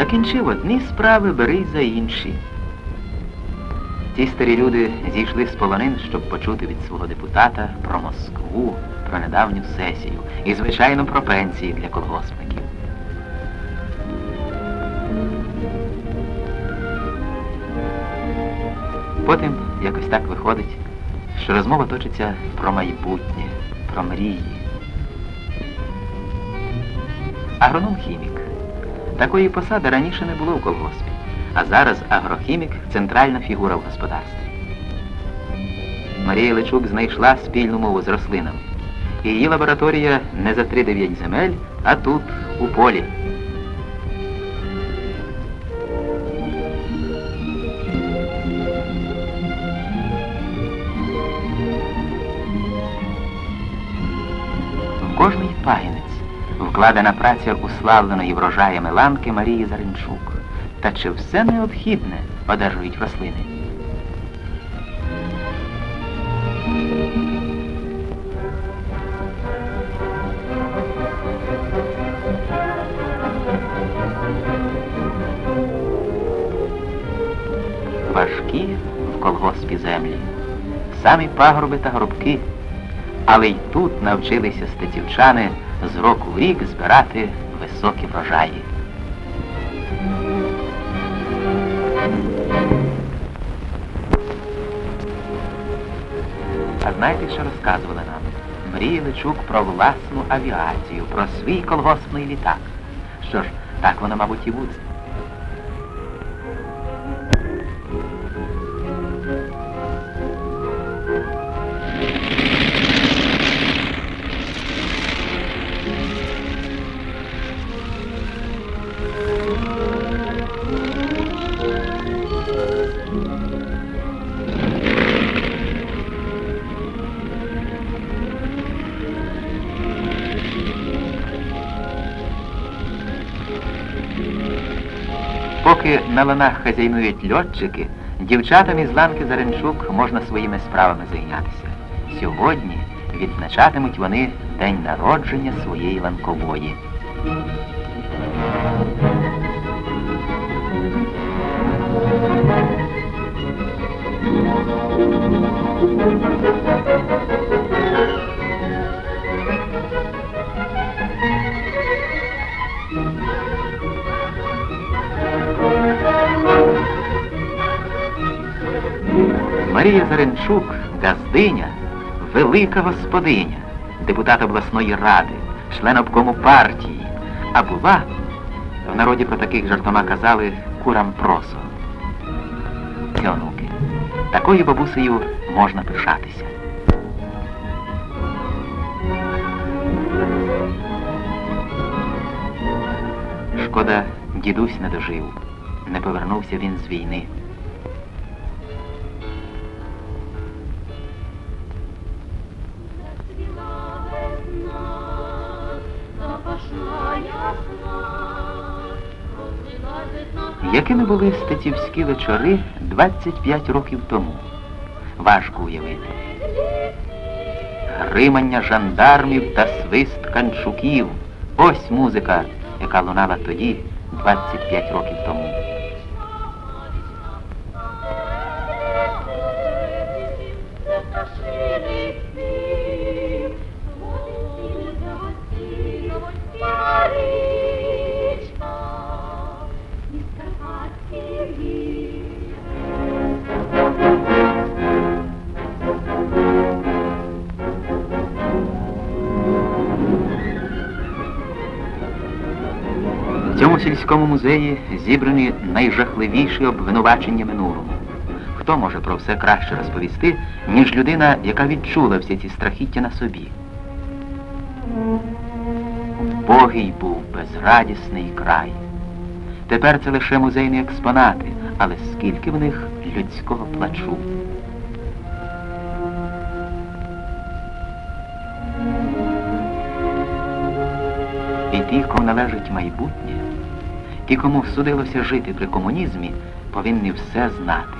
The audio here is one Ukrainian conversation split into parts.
Закінчив одні справи, бери за інші. Ті старі люди зійшли з полонин, щоб почути від свого депутата про Москву, про недавню сесію і, звичайно, про пенсії для колгоспників. Потім якось так виходить, що розмова точиться про майбутнє, про мрії. Агроном-хімік. Такої посади раніше не було в колгоспі, а зараз агрохімік центральна фігура в господарстві. Марія Личук знайшла спільну мову з рослинами. Її лабораторія не за 3-9 земель, а тут, у полі. В кожний пагінець вкладена праця уславленої врожаями ланки Марії Заринчук. Та чи все необхідне одержують рослини? Важкі в колгоспі землі, самі пагорби та горбки, але й тут навчилися стецівчани з року в рік збирати високі врожаї. А знаєте, що розказували нам? Мріяли чук про власну авіацію, про свій колгоспний літак. Що ж, так воно, мабуть, і буде. Поки на ланах хазяйнують льотчики, дівчатам із ланки Заренчук можна своїми справами зайнятися. Сьогодні відзначатимуть вони день народження своєї ланкової. Марія Заренчук, газдиня, велика господиня, депутат обласної ради, член обкому партії, а була, в народі про таких жартома казали курам просо. Ці онуки. Такою бабусею можна пишатися. Шкода, дідусь не дожив. Не повернувся він з війни. Весна. Якими були стецівські вечори 25 років тому? Важко уявити. Гримання жандармів та свист канчуків. Ось музика, яка лунала тоді, 25 років тому. Цьому музеї зібрані найжахливіші обвинувачення минулому. Хто може про все краще розповісти, ніж людина, яка відчула всі ці страхіття на собі? Богий був безрадісний край. Тепер це лише музейні експонати, але скільки в них людського плачу. І ті, кому належить майбутнє, ті, кому всудилося жити при комунізмі, повинні все знати.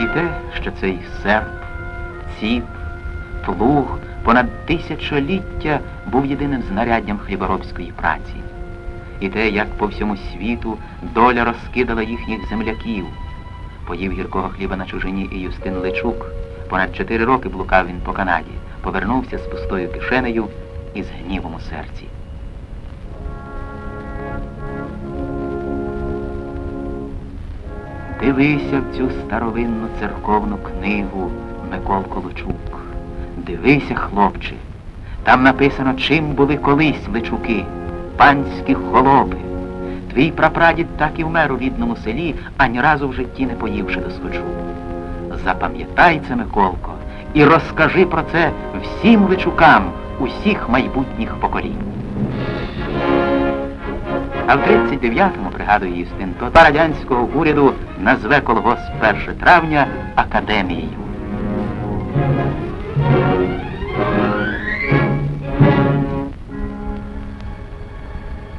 І те, що цей серп, ціп, плуг понад тисячоліття був єдиним знаряддям хліборобської праці. І те, як по всьому світу доля розкидала їхніх земляків. Поїв гіркого хліба на чужині і Юстин Личук. Понад чотири роки блукав він по Канаді, повернувся з пустою кишенею і з гнівом у серці. Дивися в цю старовинну церковну книгу Миколко Лучук. Дивися, хлопче. Там написано, чим були колись личуки, панські холопи. Твій прапрадід так і вмер у рідному селі, ані разу в житті не поївши досхочу. Запам'ятай це, Миколко, і розкажи про це всім личукам усіх майбутніх поколінь. А в 39-му, пригадує Юстин, то радянського уряду назве колгосп 1 травня академією.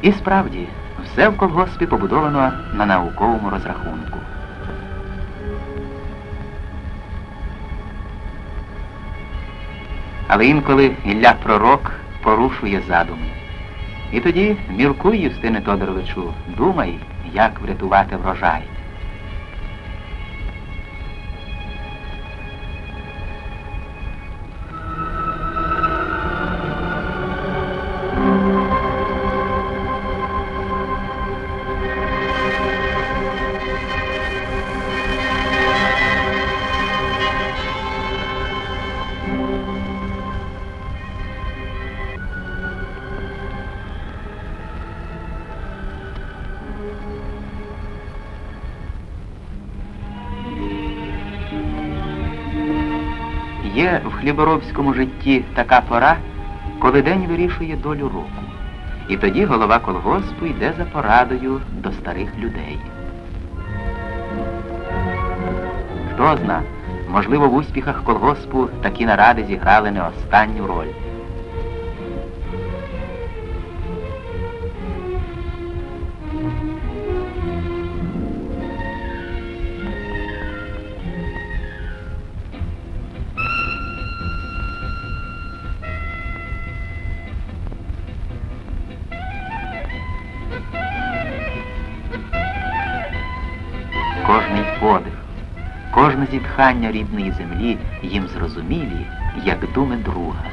І справді, все в колгоспі побудовано на науковому розрахунку. Але інколи Ілля Пророк порушує задуми. І тоді міркуй, Юстине Тодоровичу, думай, як врятувати врожай. Є в хліборобському житті така пора, коли день вирішує долю року. І тоді голова колгоспу йде за порадою до старих людей. Хто зна, можливо, в успіхах колгоспу такі наради зіграли не останню роль. Кожне зітхання рідної землі їм зрозумілі, як думи друга.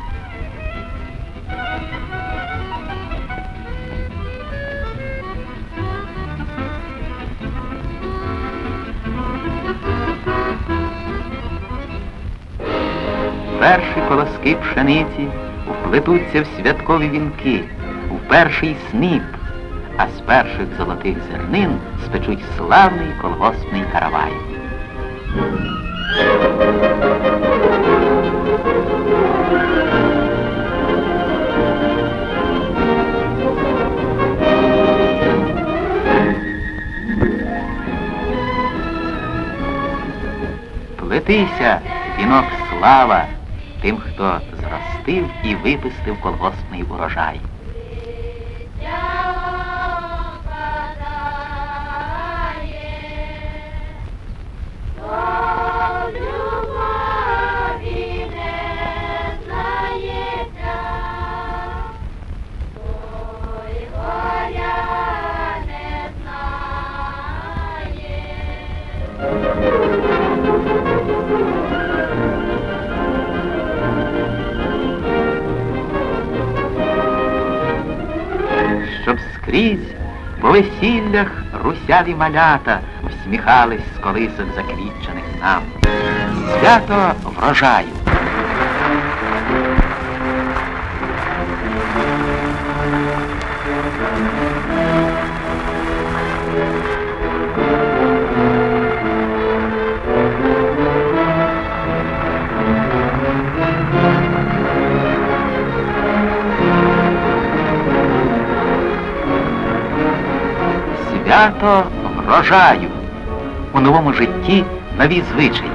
Перші колоски пшениці вплетуться в святкові вінки, в перший сніп, а з перших золотих зернин спечуть славний колгоспний каравай. Плетися, вінок слава, тим, хто зростив і випустив колгоспний урожай. Весіллях русяві малята всміхались з колисок заквітчених нам. Свято врожаю. Свято врожаю. У новому житті нові звичаї.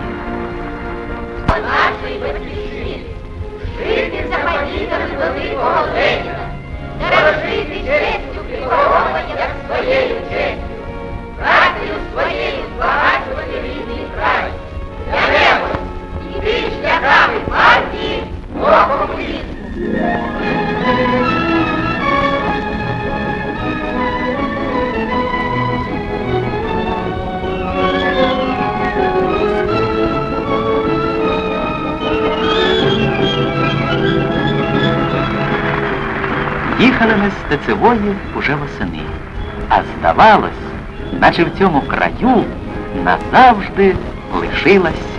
Їхали ми з стецевої уже восени. А здавалось, наче в цьому краю назавжди лишилась.